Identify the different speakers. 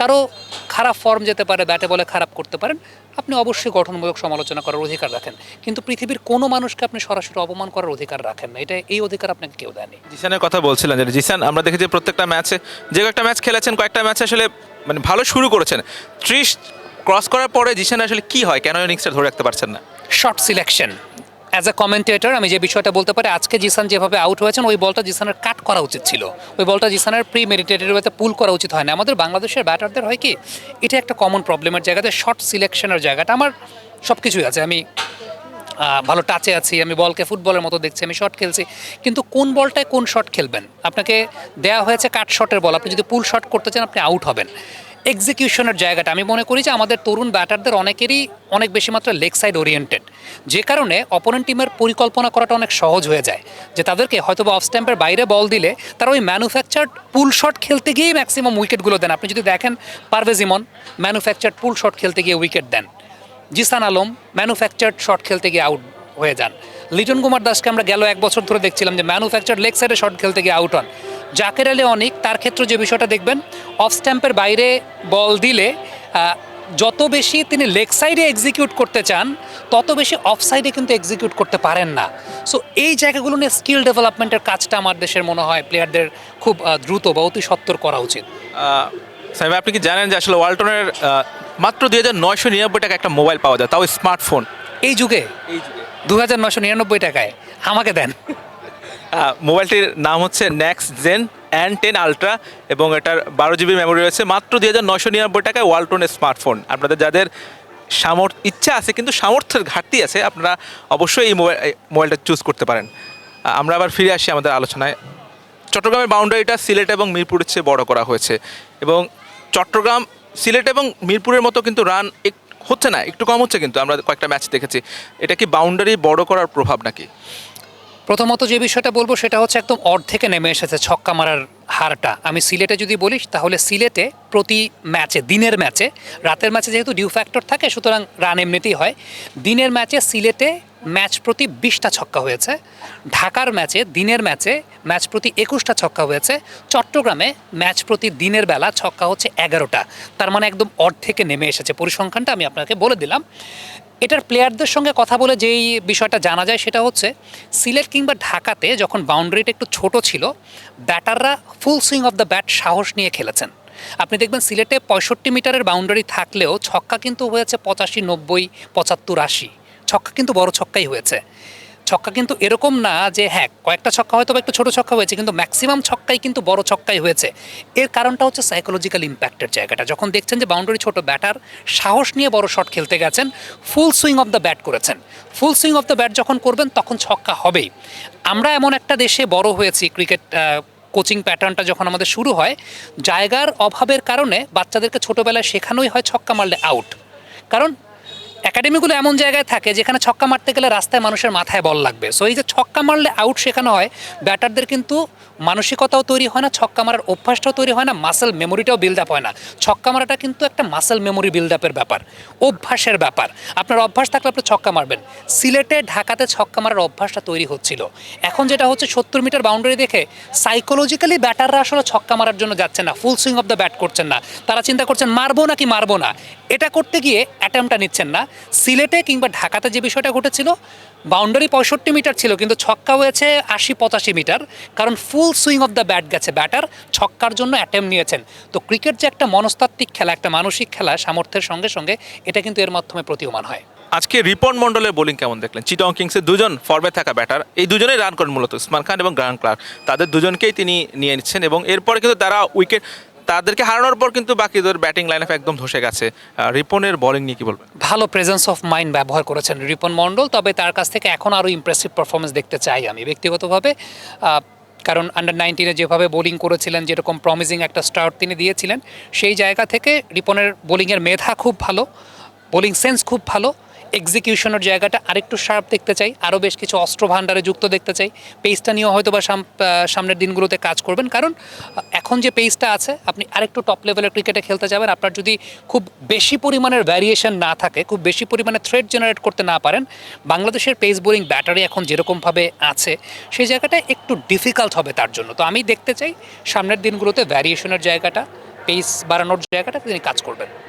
Speaker 1: কারও খারাপ ফর্ম যেতে পারে ব্যাটে বলে খারাপ করতে পারেন আপনি অবশ্যই গঠনমূলক সমালোচনা করার অধিকার রাখেন। কিন্তু পৃথিবীর কোনো মানুষকে আপনি সরাসরি অপমান করার অধিকার রাখেন না। এটা এই অধিকার আপনাকে কেউ দেয়নি।
Speaker 2: জিসানের কথা বলছিলেন যে জিসান আমরা দেখেছি প্রত্যেকটা ম্যাচে যে কয়েকটা ম্যাচ খেলেছেন কয়েকটা ম্যাচে আসলে মানে ভালো শুরু করেছেন। ত্রিশ ক্রস করার পরে জিসান আসলে কি হয়? কেন ইনিংসটা ধরে রাখতে পারছেন না?
Speaker 1: Short selection as a commentator আমি যে বিষয়টা বলতে পারি, আজকে জিসান যেভাবে আউট হয়েছেন, ওই বলটা জিসানের কাট করা উচিত ছিল। ওই বলটা জিসানের প্রি মেডিটেটেড ওয়েতে পুল করা উচিত হয় না আমাদের বাংলাদেশের ব্যাটারদের হয় কি, এটা একটা কমন প্রবলেমের জায়গাতে শর্ট সিলেকশনের জায়গাটা আমার সব কিছুই আছে। আমি ভালো টাচে আছি, আমি বলকে ফুটবলের মতো দেখছি, আমি শট খেলছি। কিন্তু কোন বলটায় কোন শট খেলবেন? আপনাকে দেয়া হয়েছে কাট শটের বল আপনি যদি পুল শট করতে চান, আপনি আউট হবেন। এক্সিকিউশনের জায়গাটা। আমি মনে করি যে আমাদের তরুণ ব্যাটারদের অনেকেরই অনেক বেশি মাত্রা লেগ সাইড ওরিয়েন্টেড যে কারণে অপোনেন্ট টিমের পরিকল্পনা করাটা অনেক সহজ হয়ে যায়। যে তাদেরকে হয়তো বা অফ স্ট্যাম্পের বাইরে বল দিলে তারা ওই ম্যানুফ্যাকচার্ড পুল শট খেলতে গিয়েই ম্যাক্সিমাম উইকেটগুলো দেন। আপনি যদি দেখেন Parvez Emon manufactured pull shot খেলতে গিয়ে উইকেট দেন। জিসান আলম ম্যানুফ্যাকচার্ড শট খেলতে গিয়ে আউট হয়ে যান। লিটন কুমার দাসকে আমরা গেল এক বছর ধরে দেখছিলাম যে ম্যানুফ্যাকচার্ড লেগ সাইডে শট খেলতে গিয়ে আউট হন। জাকের আলী অনিক, তার ক্ষেত্রে যে বিষয়টা দেখবেন অফ স্ট্যাম্পের বাইরে বল দিলে যত বেশি তিনি লেগ সাইডে এক্সিকিউট করতে চান তত বেশি অফ সাইডে কিন্তু এক্সিকিউট করতে পারেন না। সো এই জায়গাগুলো নিয়ে স্কিল ডেভেলপমেন্টের কাজটা আমার দেশের মনে হয় প্লেয়ারদের খুব দ্রুত বা অতি সত্তর করা উচিত।
Speaker 2: সাহেব আপনি কি জানেন যে আসলে ওয়ালটনের মাত্র দুই হাজার নয়শো নিরানব্বই টাকা একটা মোবাইল পাওয়া যায় তাও স্মার্টফোন?
Speaker 1: এই যুগে? দু হাজার নশো নিরানব্বই টাকায়? আমাকে দেন।
Speaker 2: মোবাইলটির নাম হচ্ছে next gen and ten ultra এবং এটার বারো জিবি মেমোরি রয়েছে। মাত্র দুই হাজার নশো নিরানব্বই টাকায় ওয়ালটনের স্মার্টফোন আপনাদের যাদের সামর্থ্য ইচ্ছা আছে, কিন্তু সামর্থ্যের ঘাটতি আছে, আপনারা অবশ্যই এই মোবাইল মোবাইলটা চুজ করতে পারেন। আমরা আবার ফিরে আসি আমাদের আলোচনায়। চট্টগ্রামের বাউন্ডারিটা সিলেট এবং মিরপুরের চেয়ে বড় করা হয়েছে এবং চট্টগ্রাম সিলেট এবং মিরপুরের মতো কিন্তু রান হচ্ছে না, একটু কম হচ্ছে কিন্তু, আমরা কয়েকটা ম্যাচ দেখেছি। এটা কি বাউন্ডারি বড় করার প্রভাব নাকি?
Speaker 1: প্রথমত যে বিষয়টা বলব সেটা হচ্ছে একদম অর্ধেকে নেমে এসেছে ছক্কা মারার হারটা। আমি সিলেটে যদি বলিস, তাহলে সিলেটে প্রতি ম্যাচে, দিনের ম্যাচে, রাতের ম্যাচে যেহেতু ডিউ ফ্যাক্টর থাকে, সুতরাং রান এমনিতেই হয়, দিনের ম্যাচে সিলেটে ম্যাচ প্রতি বিশটা ছক্কা হয়েছে, ঢাকার ম্যাচে দিনের ম্যাচে ম্যাচ প্রতি একুশটা ছক্কা হয়েছে, চট্টগ্রামে ম্যাচ প্রতি দিনের বেলা ছক্কা হচ্ছে এগারোটা। তার মানে একদম অর্ধেকে নেমে এসেছে। পরিসংখ্যানটা আমি আপনাকে বলে দিলাম। এটার প্লেয়ারদের সঙ্গে কথা বলে যেই বিষয়টা জানা যায় সেটা হচ্ছে, সিলেট কিংবা ঢাকাতে যখন বাউন্ডারিটা একটু ছোট ছিল, ব্যাটাররা full swing of the bat সাহস নিয়ে খেলেছেন। আপনি দেখবেন সিলেটে পঁয়ষট্টি মিটারের বাউন্ডারি থাকলেও ছক্কা কিন্তু হয়েছে পঁচাশি, নব্বই, পঁচাত্তর, আশি। ছক্কা কিন্তু বড় ছক্কাই হয়েছে। ছক্কা কিন্তু এরকম না যে হ্যাঁ কয়েকটা ছক্কা হয়তো একটু ছোটো ছক্কা হয়েছে, কিন্তু ম্যাক্সিমাম ছক্কাই কিন্তু বড় ছক্কাই হয়েছে। এর কারণটা হচ্ছে সাইকোলজিক্যাল ইম্প্যাক্টের জায়গাটা। যখন দেখছেন যে বাউন্ডারি ছোট ব্যাটার সাহস নিয়ে বড় শট খেলতে গেছেন full swing of the bat করেছেন। Full swing of the bat যখন করবেন, তখন ছক্কা হবেই। আমরা এমন একটা দেশে বড় হয়েছি ক্রিকেট কোচিং প্যাটার্নটা যখন আমাদের শুরু হয়, জায়গার অভাবের কারণে বাচ্চাদেরকে ছোটোবেলায় শেখানোই হয় ছক্কা মারলে আউট কারণ একাডেমিগুলো এমন জায়গায় থাকে যেখানে ছক্কা মারতে গেলে রাস্তায় মানুষের মাথায় বল লাগবে। সো এই যে ছক্কা মারলে আউট শেখানো হয়, ব্যাটারদের কিন্তু মানসিকতাও তৈরি হয় না, ছক্কা মারার অভ্যাসটাও তৈরি হয় না মাসেল মেমোরিটাও বিল্ড আপ হয় না। ছক্কা মারাটা কিন্তু একটা মাসেল মেমোরি বিল্ড আপের ব্যাপার, অভ্যাসের ব্যাপার। আপনার অভ্যাস থাকলে আপনি ছক্কা মারবেন। সিলেটে, ঢাকাতে ছক্কা মারার অভ্যাসটা তৈরি হচ্ছিল। এখন যেটা হচ্ছে সত্তর মিটার বাউন্ডারি দেখে সাইকোলজিক্যালি ব্যাটাররা আসলে ছক্কা মারার জন্য যাচ্ছে না full swing of the bat করছেন না। তারা চিন্তা করছেন, মারবো নাকি মারবো না? এটা করতে গিয়ে অ্যাটেম্পটা নিচ্ছেন না। সিলেটে কিংবা ঢাকাতে যে বিষয়টা ঘটেছিল বাউন্ডারি পঁয়ষট্টি মিটার ছিল, কিন্তু ছক্কা হয়েছে আশি পঁচাশি মিটার, কারণ full swing of the bat গেছে। ব্যাটার ছক্কার জন্য অ্যাটেম্প নিয়েছেন। তো ক্রিকেট যে একটা মনস্তাত্ত্বিক খেলা, একটা মানসিক খেলা, সামর্থ্যের সঙ্গে সঙ্গে এটা কিন্তু এর মাধ্যমে প্রতীয়মান হয়।
Speaker 2: আজকে রিপন মন্ডলের বোলিং কেমন দেখলেন? চিটং কিংসের দুজন ফর্মে থাকা ব্যাটার এই দুজনেই রান করেন মূলত উসমান খান এবং গ্রান ক্লার্ক তাদের দুজনকেই তিনি নিয়ে নিচ্ছেন এবং এরপরে কিন্তু তারা উইকেট তাদেরকে হারানোর পর কিন্তু বাকিদের ব্যাটিং লাইন আপ একদম ধসে গেছে। রিপনের বোলিং নিয়ে কি বলবেন?
Speaker 1: ভালো প্রেজেন্স অফ মাইন্ড ব্যবহার করেছেন রিপন মণ্ডল, তবে তার কাছ থেকে এখন আরও ইমপ্রেসিভ পারফরমেন্স দেখতে চাই আমি ব্যক্তিগতভাবে। কারণ আন্ডার নাইনটিনে যেভাবে বোলিং করেছিলেন, যেরকম প্রমিজিং একটা স্টার্ট তিনি দিয়েছিলেন, সেই জায়গা থেকে রিপনের বোলিংয়ের মেধা খুব ভালো বোলিং সেন্স খুব ভালো। এক্সিকিউশনের জায়গাটা আরেকটু শার্প দেখতে চাই আরও বেশ কিছু অস্ত্র ভাণ্ডারে যুক্ত দেখতে চাই। পেসটা নিয়েও হয়তো বা সাম- সামনের দিনগুলোতে কাজ করবেন। কারণ এখন যে পেসটা আছে, আপনি আরেকটু টপ লেভেলের ক্রিকেটে খেলতে যাবেন। আপনার যদি খুব বেশি পরিমাণের ভ্যারিয়েশন না থাকে, খুব বেশি পরিমাণে থ্রেড জেনারেট করতে না পারেন, বাংলাদেশের পেস বোলিং ব্যাটারি এখন যেরকমভাবে আছে সেই জায়গাটা একটু ডিফিকাল্ট হবে তার জন্য। তো আমি দেখতে চাই, সামনের দিনগুলোতে ভ্যারিয়েশনের জায়গাটা পেস বাড়ানোর জায়গাটা তিনি কাজ করবেন।